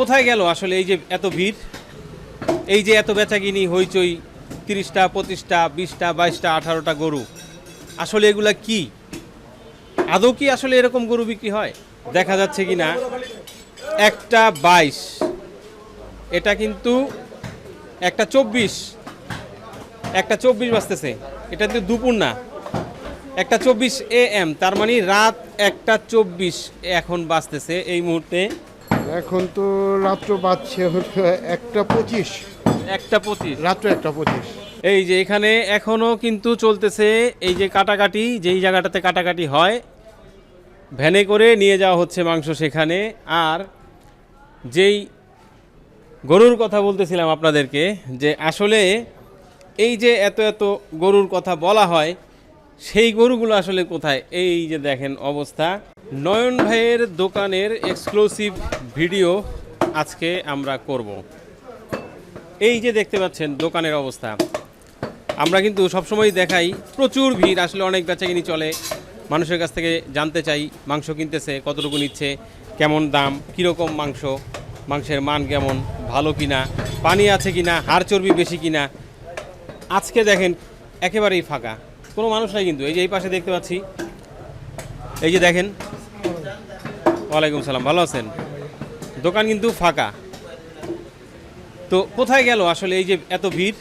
কোথায় গেল আসলে এই যে এত ভিড়? এই যে এত বেচাকিনি, হইচই, তিরিশটা, পঁচিশটা, বিশটা, বাইশটা, আঠারোটা গরু, আসলে এগুলা কি? আদৌ কি আসলে এরকম গরু বিক্রি হয়? দেখা যাচ্ছে কি না? একটা বাইশ, এটা কিন্তু একটা চব্বিশ একটা চব্বিশ বাজতেছে এটা কিন্তু দুপুর না। একটা চব্বিশ এ এম, তার মানে রাত একটা চব্বিশ এখন বাজতেছে এই মুহূর্তে। এখন তো রাত্র বাজছে হচ্ছে একটা পঁচিশ। একটা পঁচিশ। রাত্র একটা পঁচিশ। এই যে এখানে এখনও কিন্তু চলতেছে এই যে কাটাকাটি যেই জায়গাটাতে কাটাকাটি হয় ভ্যানে করে নিয়ে যাওয়া হচ্ছে মাংস সেখানে। আর যেই গরুর কথা বলতেছিলাম আপনাদেরকে যে আসলে এই যে এত এত গরুর কথা বলা হয় সেই গরুগুলো আসলে কোথায়? এই যে দেখেন অবস্থা। নয়ন ভাইয়ের দোকানের এক্সক্লুসিভ ভিডিও আজকে আমরা করব। এই যে দেখতে পাচ্ছেন দোকানের অবস্থা। আমরা কিন্তু সবসময় দেখাই, প্রচুর ভিড়, আসলে অনেক বেচাকিনি চলে। মানুষের কাছ থেকে জানতে চাই, মাংস কিনতেছে, কতটুকু নিচ্ছে, কেমন দাম, কীরকম মাংস, মাংসের মান কেমন, ভালো কিনা, পানি আছে কিনা, হাড় চর্বি বেশি কিনা। আজকে দেখেন একেবারেই ফাঁকা। কোনো মানুষ নাই কিন্তু, এই যে এই পাশে দেখতে পাচ্ছি। এই যে দেখেন, ওয়ালাইকুম সালাম, ভালো আছেন? দোকান কিন্তু ফাঁকা। তো কোথায় গেল আসলে এই যে এত ভিড়?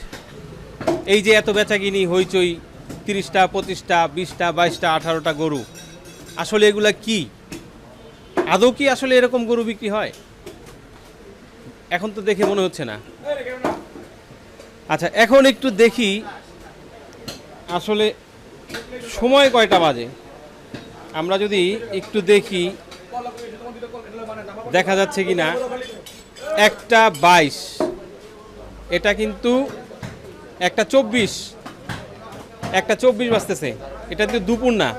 এই যে এত বেচাকিনি, হইচই, তিরিশটা, পঁচিশটা, বিশটা, বাইশটা, আঠারোটা গরু। আসলে এগুলা কি? আদৌ কি আসলে এরকম গরু বিক্রি হয়? এখন তো দেখে মনে হচ্ছে না। আচ্ছা এখন একটু দেখি আসলে সময় কয়টা বাজে? আমরা যদি একটু দেখি, দেখা যাচ্ছে কি না একটা বাইশ, এটা কিন্তু একটা চব্বিশ একটা চব্বিশ বাজতেছে, এটা কিন্তু দুপুর না,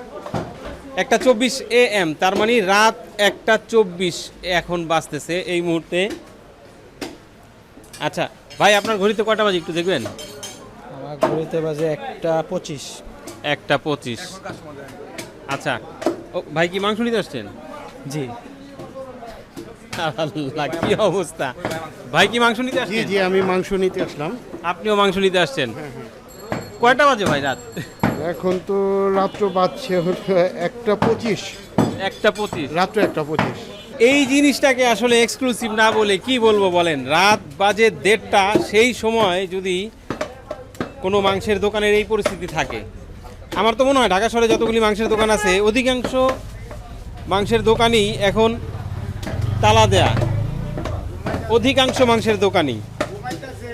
একটা চব্বিশ এ এম, তার মানে রাত একটা চব্বিশ এখন বাজতেছে এই মুহূর্তে। আচ্ছা ভাই, আপনার ঘড়িতে কয়টা বাজে একটু দেখবেন? ঘড়িতে বাজে একটা পঁচিশ। একটা পঁচিশ। আচ্ছা। ও ভাই কি মাংস নিতে আসছেন? জি। আল্লাহ কি অবস্থা? ভাই কি মাংস নিতে জি আসছেন? জি আমি মাংস নিতে আসলাম। আপনিও মাংস নিতে আসছেন? কয়টা বাজে ভাই রাত? এখন তো রাত্র বাজছে হচ্ছে একটা পঁচিশ। একটা পঁচিশ। রাত্র একটা পঁচিশ। এই জিনিসটাকে আসলে এক্সক্লুসিভ না বলে কি বলব বলেন? রাত বাজে দেড়টা সেই সময় যদি কোনো মাংসের দোকানের এই পরিস্থিতি থাকে। আমার তো মনে হয় ঢাকা শহরে যতগুলি মাংসের দোকান আছে অধিকাংশ মাংসের দোকানই এখন তালা দেয়া। অধিকাংশ মাংসের দোকানই।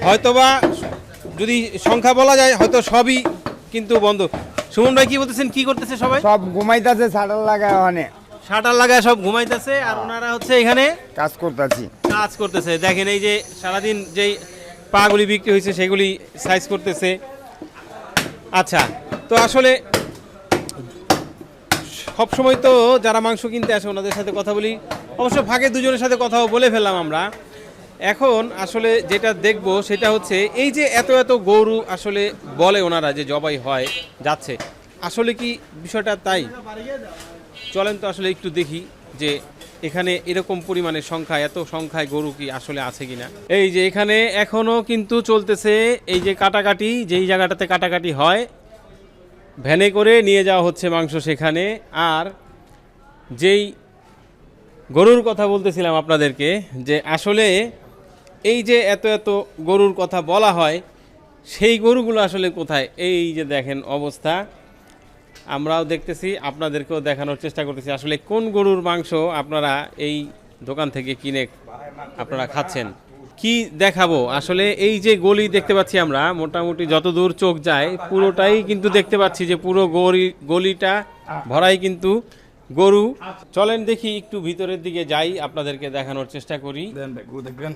হয়তোবা যদি সংখ্যা বলা যায় হয়তো সবই কিন্তু বন্ধ। সুমন ভাই কি বলতেছেন? কি করতেছে সবাই? সব ঘুমাইতেছে শাটার লাগায় ওখানে। শাটার লাগায় সব ঘুমাইতেছে আর ওনারা হচ্ছে এখানে কাজ করতেছি। কাজ করতেছে। দেখেন এই যে সারাদিন যেই পাগুলি বিক্রি হয়েছে, সেগুলি সাইজ করতেছে। আচ্ছা তো আসলে সব সময় তো যারা মাংস কিনতে আসে, ওনাদের সাথে কথা বলি। অবশ্য ভাগে দুজনের সাথে কথাও বলে ফেললাম আমরা। এখন আসলে যেটা দেখব, সেটা হচ্ছে এই যে এত এত গরু আসলে বলে ওনারা যে জবাই হয়, যাচ্ছে। আসলে কি বিষয়টা তাই? চলেন তো আসলে একটু দেখি। যে এখানে এরকম পরিমাণের সংখ্যা, এত সংখ্যায় গরু কি আসলে আছে কিনা। এই যে এখানে এখনও কিন্তু চলতেছে এই যে কাটাকাটি, যেই জায়গাটাতে কাটাকাটি হয়, ভ্যানে করে নিয়ে যাওয়া হচ্ছে মাংস সেখানে। আর যেই গরুর কথা বলতেছিলাম আপনাদেরকে, যে আসলে এই যে এত এত গরুর কথা বলা হয়, সেই গরুগুলো আসলে কোথায়? এই যে দেখেন অবস্থা। আমরাও দেখতেছি, আপনাদেরকেও দেখানোর চেষ্টা করতেছি। আসলে কোন গরুর মাংস আপনারা এই দোকান থেকে কিনে আপনারা খাচ্ছেন? কি দেখাবো? আসলে এই যে গলি দেখতে পাচ্ছি আমরা, মোটামুটি যত দূর চোখ যায়, পুরোটাই কিন্তু দেখতে পাচ্ছি যে পুরো গলি গলিটা ভরাই কিন্তু গরু। চলেন দেখি, একটু ভিতরের দিকে যাই, আপনাদেরকে দেখানোর চেষ্টা করি। দেখবেন।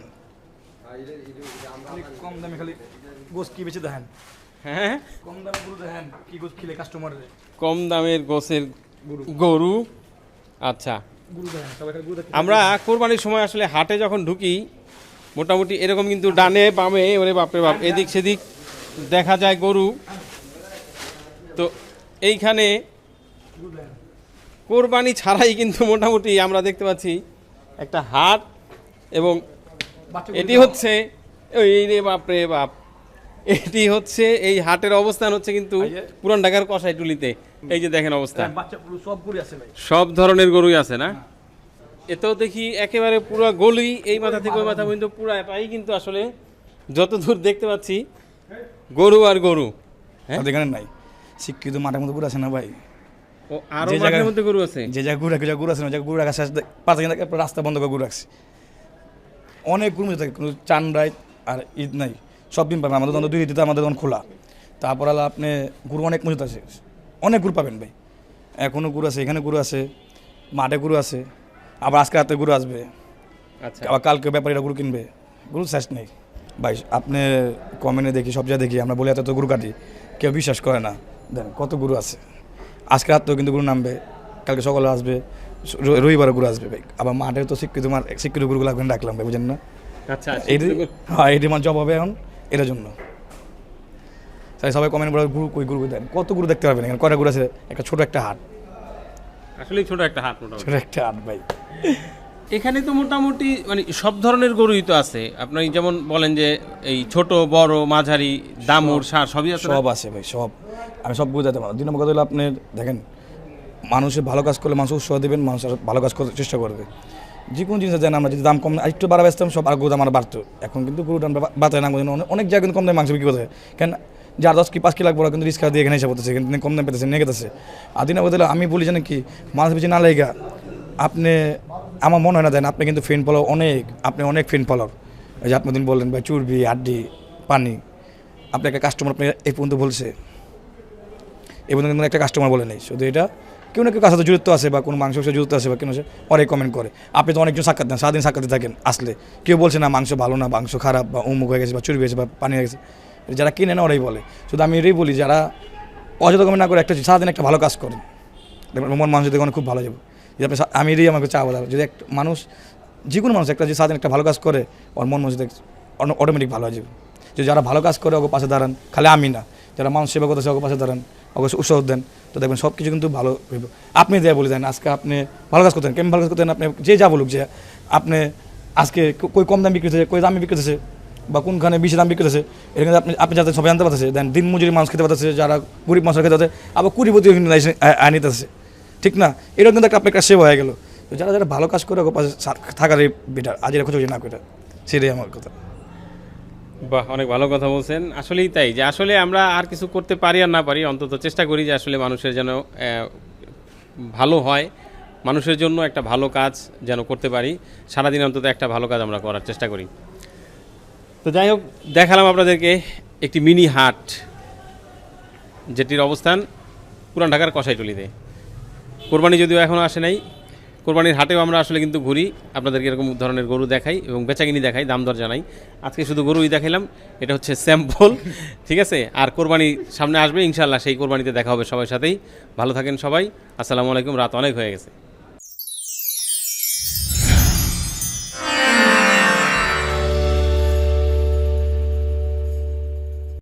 কম দামে, খালি গোস কি বেশি দেখেন? হ্যাঁ? কম দামে গরু দেখেন কি গোস খেলে কাস্টমার কম দামের গোসের গরু। আচ্ছা। আমরা কোরবানির সময় আসলে হাটে যখন ঢুকি মোটামুটি এরকম কিন্তু ডানে বামে ওরে বাপরে বাপ এদিক সেদিক দেখা যায় গরু। তো এইখানে কোরবানি ছাড়াই কিন্তু মোটামুটি আমরা দেখতে পাচ্ছি একটা হাট এবং এটি হচ্ছে ওই রে বাপরে বাপ এটি হচ্ছে এই হাটের অবস্থান হচ্ছে কিন্তু পুরান ঢাকার কষাইটুলিতে এই যে দেখেন অবস্থা। সব আছে ভাই। সব ধরনের গরুই আছে না? এতেও দেখি একেবারে পুরো গলি এই মাথা থেকে ওই মাথা পর্যন্ত পুরাটাই কিন্তু আসলে যত দূর দেখতে পাচ্ছি গরু আর গরু। হ্যাঁ? আমাদের এখানে নাই। শিক্ষিত মাঠের মধ্যে গুড় আছে না ভাই? ও আর যে মাঠের জায়গায়- মধ্যে গরু আছে? যে জায়গায় গুড় রাখে গুড় আছে না গুড় রাখা শেষ পাঁচ রাস্তা বন্ধ করে গুড় রাখছে অনেক গরু মধ্যে থাকে কোনো চান আর ঈদ নাই। সব দিন পাবেন। আমাদের দোকান দুই ঈদে আমাদের দোকান খোলা। তারপর হলো আপনি গুরু অনেক মজুত আছে। অনেক গুরু পাবেন ভাই। এখনও গুরু আছে এখানে গুরু আছে মাঠে গুরু আছে আবার আজকে রাতে গুরু আসবে। আচ্ছা। আবার কালকে ব্যাপারীরা গুরু কিনবে। গুরু শেষ নেই। ভাই আপনি কমেন্টে দেখি সব জায়গায় দেখি আমরা বলি এত তো গুড় কাটি। কেউ বিশ্বাস করে না। দেন কত গুরু আছে। আজকে রাতেও কিন্তু গুরু নামবে কালকে সকালে আসবে রবিবারে গুরু আসবে ভাই। আবার মাঠে তো শিক্ষিত শিক্ষিত গুরুগুলো ডাকলাম ভাই বুঝেন না? আচ্ছা এটি হ্যাঁ এটি আমার জব হবে এখন। এটার জন্য। তাই সবাই কমেন্ট করে গুরু কই গুরু দেন কত গুরু দেখতে পারবেন এখানে? কয়টা গুরু আছে? একটা ছোট একটা হাট। আসলে ছোট একটা হাট মোটামুটি। ছোট একটা হাট ভাই। এখানে তো মোটামুটি মানে সব ধরনের গরুই তো আছে। আপনি যেমন বলেন যে এই ছোট বড় মাঝারি দামুর সার সবই আছে সব আছে ভাই সব। আমি সব বুঝাতে পারব। দুই নম্বর কথা হলো আপনি দেখেন মানুষের ভালো কাজ করলে মানুষ উৎসাহ দেবেন, মানুষ ভালো কাজ করতে চেষ্টা করবে। যে কোনো জিনিস দেন আমরা যদি দাম কম একটু বাড়া বেচতাম সব আর গরু দাম আমরা বাড়তো। এখন কিন্তু গরু দাম বাড়তে না অনেক- জায়গায় কিন্তু কম দামে মাংস বিক্রি করতে কেন যার দশ কি, পাঁচ কি লাগবে কিন্তু রিস্কা দিয়ে এখানে পড়তেছে, কিন্তু কম দাম পেতেছে, নিয়ে গেতেছে। আর দিন বলতে আমি বলি, জানেন কি মানুষ বেশি না লেগা আপনি, আমার মনে হয় না দেন, আপনি কিন্তু ফ্রেন্ড ফলোয়ার অনেক, আপনি অনেক ফ্রেন্ড ফলোয়ার এই যে আপনি দিন বললেন, ভাই, চর্বি আড্ডি পানি, আপনি একটা কাস্টমার আপনি এই পর্যন্ত বলছে। এই পর্যন্ত কিন্তু একটা কাস্টমার বলে নেই, শুধু এটা কেউ না কেউ সাথে যুক্ত আছে বা কোনো মাংস যুক্ত আছে বা কেন অনেক কমেন্ট করে। আপনি তো অনেকজন সাক্ষাৎ দেন, সারাদিন সাক্ষাৎ দিতে থাকেন, আসলে। কেউ বলছে, না, মাংস ভালো না, মাংস খারাপ বা অমুক হয়ে গেছে বা চুরি হয়েছে বা পানি হয়ে গেছে। যারা কিনে না, ওরাই বলে। শুধু আমি এটাই বলি, যারা অযথা কমেন্ট না করে একটা, সারাদিন একটা ভালো কাজ করেন। মন মানুষ দেখুন খুব ভালো যাবে। যদি আপনি আমি এটাই আমাকে চা বলা যদি একটা মানুষ যে কোনো মানুষ একটা যে সারাদিন একটা ভালো কাজ করে, ওর মন মানুষ অটোমেটিক ভালো হয়ে যাবে। যে যারা ভালো কাজ করে ওকে পাশে দাঁড়ান, খালি আমি না। যারা মানুষ সেবা করতে করতেছে ওকে পাশে দাঁড়ান। ওকে উৎসাহ দেন। তো দেখবেন সব কিছু কিন্তু ভালো হইব। আপনি দেয়া বলে দেন, আজকে আপনি ভালো কাজ করতেন, কেমন ভালো কাজ করতেন আপনি? যে যা বলুক যে আপনি আজকে কই কম দাম বিক্রি হচ্ছে কই দামে বিক্রি হচ্ছে বা কোনখানে বেশি দাম বিক্রি হচ্ছে এটা কিন্তু আপনি আপনি যাতে সবাই জানতে পারতেছে, দেন দিন মজুরি মানুষ খেতে পারতেছে, যারা গরিব মানুষ খেতে পারছে আবার কুড়িপতিও কিন্তু ঠিক না? এটা কিন্তু একটা আপনার একটা সেবা হয়ে গেল। যারা যারা ভালো কাজ করে থাকারই বেটার আজ এরকম না করে। সেটাই আমার কথা। বাহ, অনেক ভালো কথা বলছেন। আসলেই তাই যে আসলে আমরা আর কিছু করতে পারি আর না পারি, অন্তত চেষ্টা করি যে আসলে মানুষের যেন ভালো হয়, মানুষের জন্য একটা ভালো কাজ যেন করতে পারি। সারাদিন অন্তত একটা ভালো কাজ আমরা করার চেষ্টা করি। তো যাই হোক, দেখালাম আপনাদেরকে একটি মিনি হাট, যেটির অবস্থান পুরান ঢাকার কষাইটুলিতে কোরবানি যদিও এখনও আসে নাই কোরবানির হাটেও আমরা আসলে কিন্তু ঘুরি। আপনাদেরকে এরকম ধরনের গরু দেখাই এবং বেচাকিনি দেখাই, দাম দর জানাই। আজকে শুধু গরুই দেখাইলাম, এটা হচ্ছে স্যাম্পল, ঠিক আছে? আর কোরবানি সামনে আসবে ইনশাল্লাহ সেই কোরবানিতে দেখা হবে সবার সাথেই। ভালো থাকেন সবাই, আসসালামু আলাইকুম, রাত অনেক হয়ে গেছে।